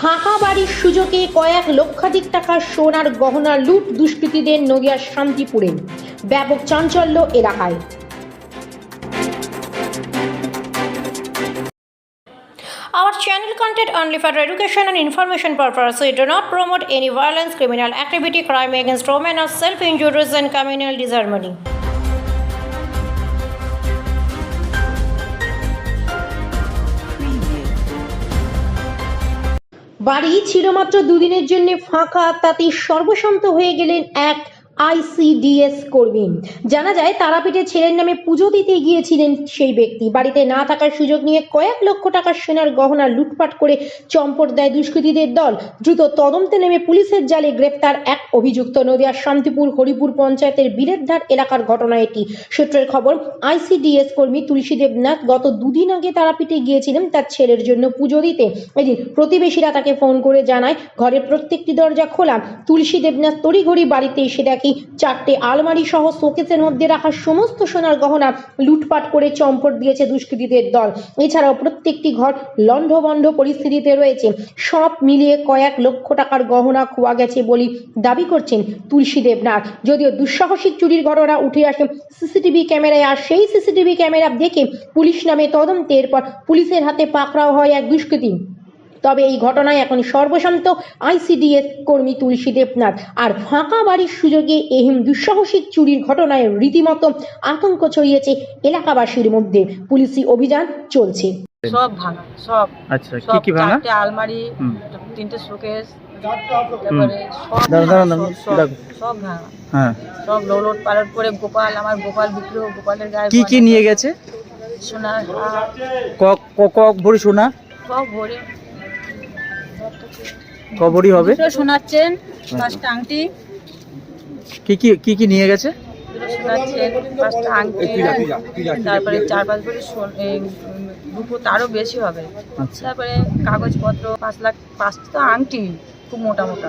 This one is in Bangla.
ফাঁকা বাড়ির সুযোগে কয়েক লক্ষাধিক টাকার সোনার গহনা লুট দুষ্কৃতীদের নদিয়ার শান্তিপুরে ব্যাপক চাঞ্চল্য এলাকায় Our channel content only for education and information purpose. We do not promote any violence, criminal activity, crime against women, or self-injuries and communal disharmony. বাড়ি ছিল মাত্র দুদিনের জন্য ফাঁকা তাতে সর্বশান্ত হয়ে গেলেন এক আইসিডিএস কর্মী। জানা যায়, তারাপীঠে ছেলের নামে পুজো দিতে গিয়েছিলেন সেই ব্যক্তি। বাড়িতে না থাকার সুযোগ নিয়ে কয়েক লক্ষ টাকার সোনার গহনা লুটপাট করে চম্পট দেয় দুষ্কৃতীদের দল। দ্রুত তদন্তে নেমে পুলিশের জালে গ্রেপ্তার এক অভিযুক্ত। নদিয়ার শান্তিপুর হরিপুর পঞ্চায়েতের বীরেরধার এলাকার ঘটনা এটি। সূত্রের খবর, আইসিডিএস কর্মী তুলসী দেবনাথ গত দুদিন আগে তারাপীঠে গিয়েছিলেন তার ছেলের জন্য পুজো দিতে। এদিন প্রতিবেশীরা তাকে ফোন করে জানায়, ঘরের প্রত্যেকটি দরজা খোলা। তুলসী দেবনাথ তড়িঘড়ি বাড়িতে এসে দেখি চারটে আলমারি সহ শোকেসের মধ্যে রাখা সমস্ত সোনার গহনা লুটপাট করে চম্পট দিয়েছে দুষ্কৃতীদের দল। এছাড়াও প্রত্যেকটি ঘর লণ্ডভণ্ড পরিস্থিতিতে রয়েছে। সব মিলিয়ে কয়েক লক্ষ টাকার গহনা খোয়া গেছে বলে দাবি করছেন তুলসী দেবনাথ। যদিও দুঃসাহসিক চুরির ঘটনা উঠে আসে সিসিটিভি ক্যামেরায় আর সেই সিসিটিভি ক্যামেরা দেখে পুলিশ নামে তদন্তের পর পুলিশের হাতে পাকড়াও হয় এক দুষ্কৃতী। তবে এই ঘটনায় এখন সর্বশান্ত আইসিডিএস কর্মী তুলসী দেবনাথ। আর ফাঁকা বাড়ির সুযোগে এহিম দুঃসাহসিক চুরির ঘটনায় রীতিমতো আতঙ্ক ছড়িয়েছে এলাকাবাসীর মধ্যে। পুলিশি অভিযান চলছে। সব ভাঙা সব। আচ্ছা কি কি ভাঙা? চারটে আলমারি তিনটে শোকেস তারপরে সব ভাঙা, সব, হ্যাঁ। সব লোলট পালট করে গোপাল আমার গোপাল বিগ্রহ গোপালের গায়ে কি কি নিয়ে গেছে? সোনার হার, ক- ক- ক ভরি সোনা? সব ভরে। ক ভরি হবে? দুটো সোনার চেন পাঁচটা আংটি। কি কি কি কি নিয়ে গেছে? দুটো সোনার চেন পাঁচটা আংটি তারপরে চার পাঁচ ভরি দুটো তারও বেশি হবে। আচ্ছা। তারপরে কাগজপত্র পাঁচ লাখ পাঁচটা আংটি খুব মোটা মোটা।